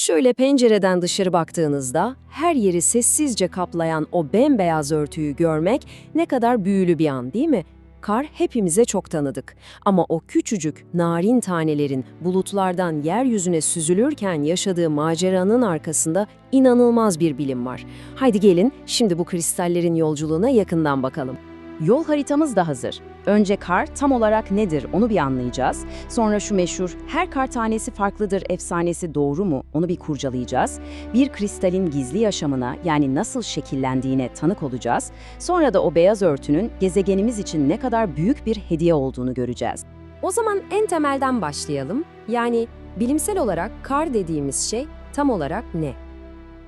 Şöyle pencereden dışarı baktığınızda her yeri sessizce kaplayan o bembeyaz örtüyü görmek ne kadar büyülü bir an değil mi? Kar hepimize çok tanıdık. Ama o küçücük, narin tanelerin bulutlardan yeryüzüne süzülürken yaşadığı maceranın arkasında inanılmaz bir bilim var. Haydi gelin şimdi bu kristallerin yolculuğuna yakından bakalım. Yol haritamız da hazır. Önce kar tam olarak nedir onu bir anlayacağız. Sonra şu meşhur her kar tanesi farklıdır efsanesi doğru mu onu bir kurcalayacağız. Bir kristalin gizli yaşamına yani nasıl şekillendiğine tanık olacağız. Sonra da o beyaz örtünün gezegenimiz için ne kadar büyük bir hediye olduğunu göreceğiz. O zaman en temelden başlayalım. Yani bilimsel olarak kar dediğimiz şey tam olarak ne?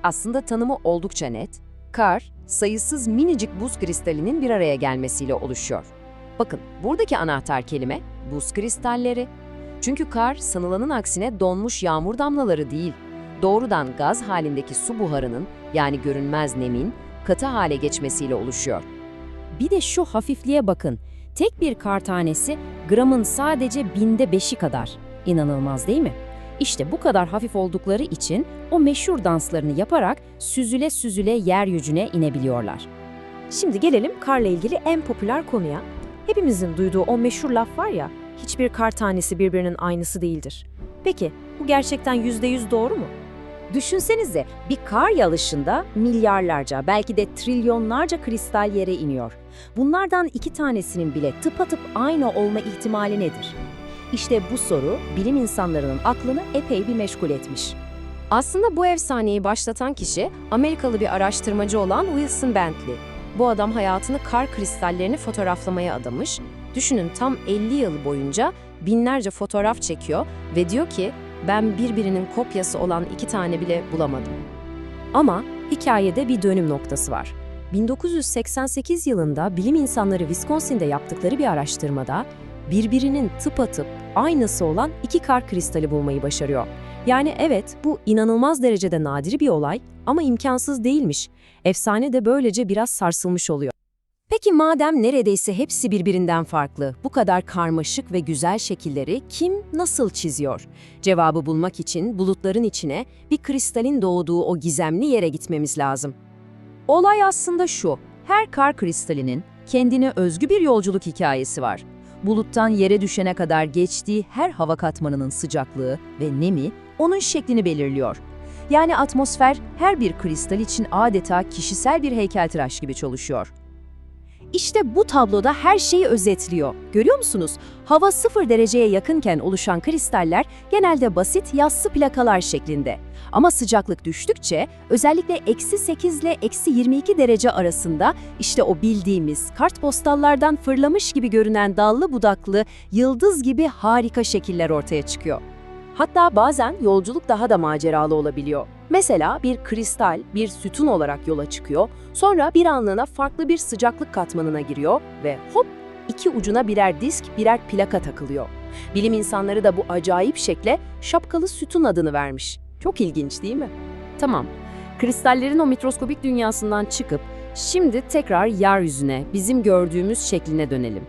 Aslında tanımı oldukça net. Kar, sayısız minicik buz kristalinin bir araya gelmesiyle oluşuyor. Bakın, buradaki anahtar kelime buz kristalleri. Çünkü kar sanılanın aksine donmuş yağmur damlaları değil, doğrudan gaz halindeki su buharının yani görünmez nemin katı hale geçmesiyle oluşuyor. Bir de şu hafifliğe bakın. Tek bir kar tanesi gramın sadece binde beşi kadar. İnanılmaz değil mi? İşte bu kadar hafif oldukları için o meşhur danslarını yaparak süzüle süzüle yeryüzüne inebiliyorlar. Şimdi gelelim karla ilgili en popüler konuya. Hepimizin duyduğu o meşhur laf var ya, hiçbir kar tanesi birbirinin aynısı değildir. Peki, bu gerçekten %100 doğru mu? Düşünsenize bir kar yağışında milyarlarca belki de trilyonlarca kristal yere iniyor. Bunlardan iki tanesinin bile tıpatıp aynı olma ihtimali nedir? İşte bu soru bilim insanlarının aklını epey bir meşgul etmiş. Aslında bu efsaneyi başlatan kişi Amerikalı bir araştırmacı olan Wilson Bentley. Bu adam hayatını kar kristallerini fotoğraflamaya adamış. Düşünün tam 50 yıl boyunca binlerce fotoğraf çekiyor ve diyor ki ben birbirinin kopyası olan iki tane bile bulamadım. Ama hikayede bir dönüm noktası var. 1988 yılında bilim insanları Wisconsin'de yaptıkları bir araştırmada birbirinin tıpatıp aynısı olan iki kar kristali bulmayı başarıyor. Yani evet bu inanılmaz derecede nadir bir olay ama imkansız değilmiş. Efsane de böylece biraz sarsılmış oluyor. Peki madem neredeyse hepsi birbirinden farklı, bu kadar karmaşık ve güzel şekilleri kim nasıl çiziyor? Cevabı bulmak için bulutların içine bir kristalin doğduğu o gizemli yere gitmemiz lazım. Olay aslında şu. Her kar kristalinin kendine özgü bir yolculuk hikayesi var. Buluttan yere düşene kadar geçtiği her hava katmanının sıcaklığı ve nemi onun şeklini belirliyor. Yani atmosfer her bir kristal için adeta kişisel bir heykeltıraş gibi çalışıyor. İşte bu tabloda her şeyi özetliyor. Görüyor musunuz? Hava sıfır dereceye yakınken oluşan kristaller genelde basit yassı plakalar şeklinde. Ama sıcaklık düştükçe özellikle eksi 8 ile eksi 22 derece arasında işte o bildiğimiz kartpostallardan fırlamış gibi görünen dallı budaklı, yıldız gibi harika şekiller ortaya çıkıyor. Hatta bazen yolculuk daha da maceralı olabiliyor. Mesela bir kristal, bir sütun olarak yola çıkıyor, sonra bir anlığına farklı bir sıcaklık katmanına giriyor ve hop iki ucuna birer disk, birer plaka takılıyor. Bilim insanları da bu acayip şekle şapkalı sütun adını vermiş. Çok ilginç değil mi? Tamam, kristallerin o mikroskobik dünyasından çıkıp şimdi tekrar yeryüzüne, bizim gördüğümüz şekline dönelim.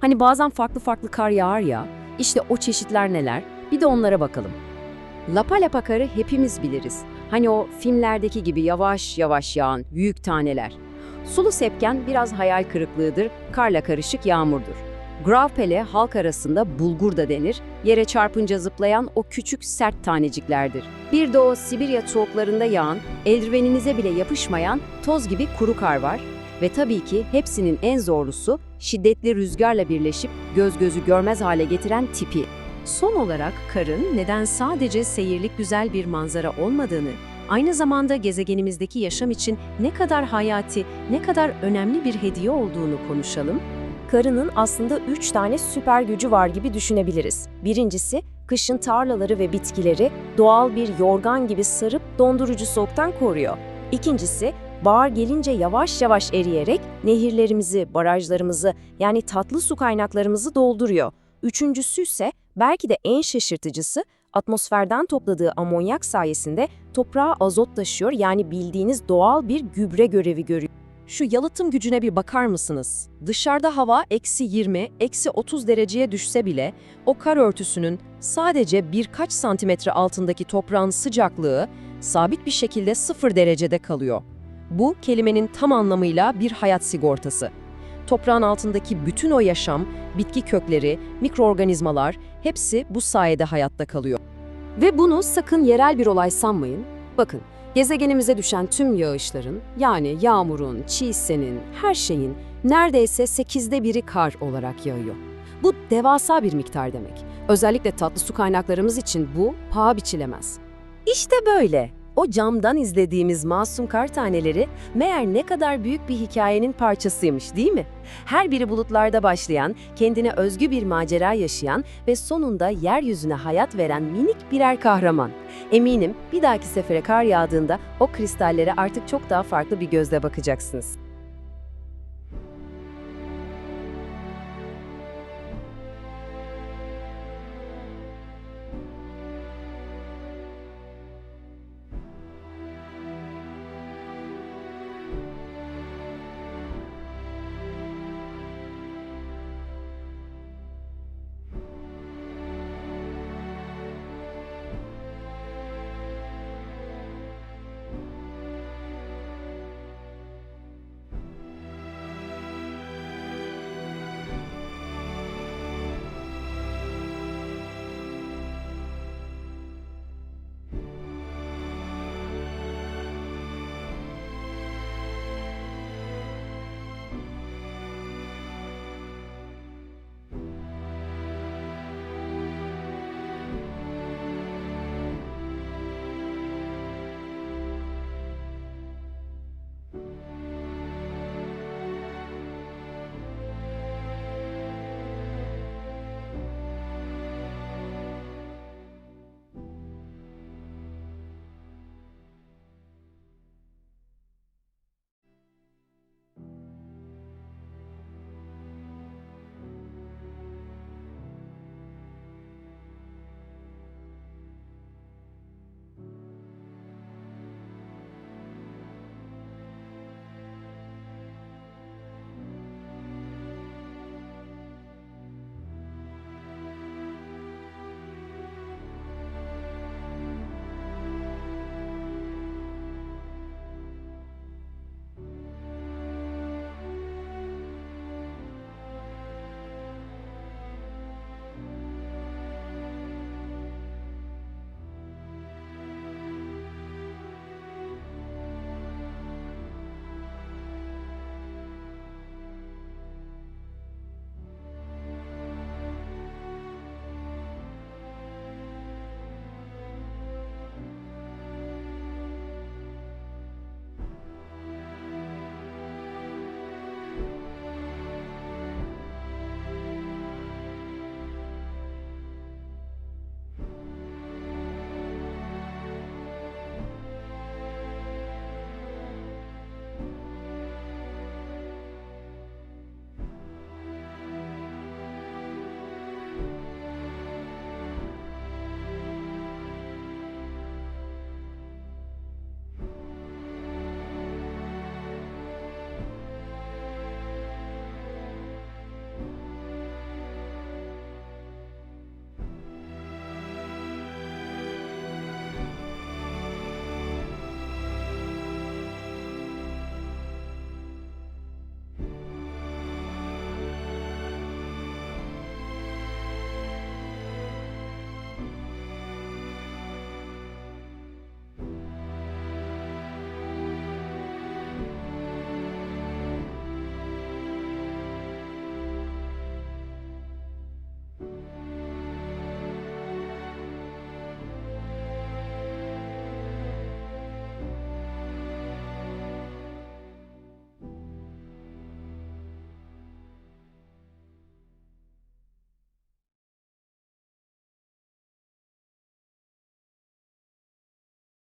Hani bazen farklı farklı kar yağar ya, işte o çeşitler neler? Bir de onlara bakalım. Lapa lapa karı hepimiz biliriz. Hani o filmlerdeki gibi yavaş yavaş yağan büyük taneler. Sulu sepken biraz hayal kırıklığıdır, karla karışık yağmurdur. Gravpele halk arasında bulgur da denir, yere çarpınca zıplayan o küçük sert taneciklerdir. Bir de o Sibirya soğuklarında yağan, eldiveninize bile yapışmayan toz gibi kuru kar var. Ve tabii ki hepsinin en zorlusu şiddetli rüzgarla birleşip göz gözü görmez hale getiren tipi. Son olarak karın neden sadece seyirlik güzel bir manzara olmadığını, aynı zamanda gezegenimizdeki yaşam için ne kadar hayati, ne kadar önemli bir hediye olduğunu konuşalım. Karının aslında üç tane süper gücü var gibi düşünebiliriz. Birincisi, kışın tarlaları ve bitkileri doğal bir yorgan gibi sarıp dondurucu soğuktan koruyor. İkincisi, bahar gelince yavaş yavaş eriyerek nehirlerimizi, barajlarımızı yani tatlı su kaynaklarımızı dolduruyor. Üçüncüsü ise belki de en şaşırtıcısı atmosferden topladığı amonyak sayesinde toprağa azot taşıyor yani bildiğiniz doğal bir gübre görevi görüyor. Şu yalıtım gücüne bir bakar mısınız? Dışarıda hava eksi 20, eksi 30 dereceye düşse bile o kar örtüsünün sadece birkaç santimetre altındaki toprağın sıcaklığı sabit bir şekilde sıfır derecede kalıyor. Bu kelimenin tam anlamıyla bir hayat sigortası. Toprağın altındaki bütün o yaşam, bitki kökleri, mikroorganizmalar hepsi bu sayede hayatta kalıyor. Ve bunu sakın yerel bir olay sanmayın. Bakın, gezegenimize düşen tüm yağışların, yani yağmurun, çiğsenin, her şeyin neredeyse sekizde biri kar olarak yağıyor. Bu devasa bir miktar demek. Özellikle tatlı su kaynaklarımız için bu paha biçilemez. İşte böyle. O camdan izlediğimiz masum kar taneleri meğer ne kadar büyük bir hikayenin parçasıymış değil mi? Her biri bulutlarda başlayan, kendine özgü bir macera yaşayan ve sonunda yeryüzüne hayat veren minik birer kahraman. Eminim bir dahaki sefere kar yağdığında o kristallere artık çok daha farklı bir gözle bakacaksınız.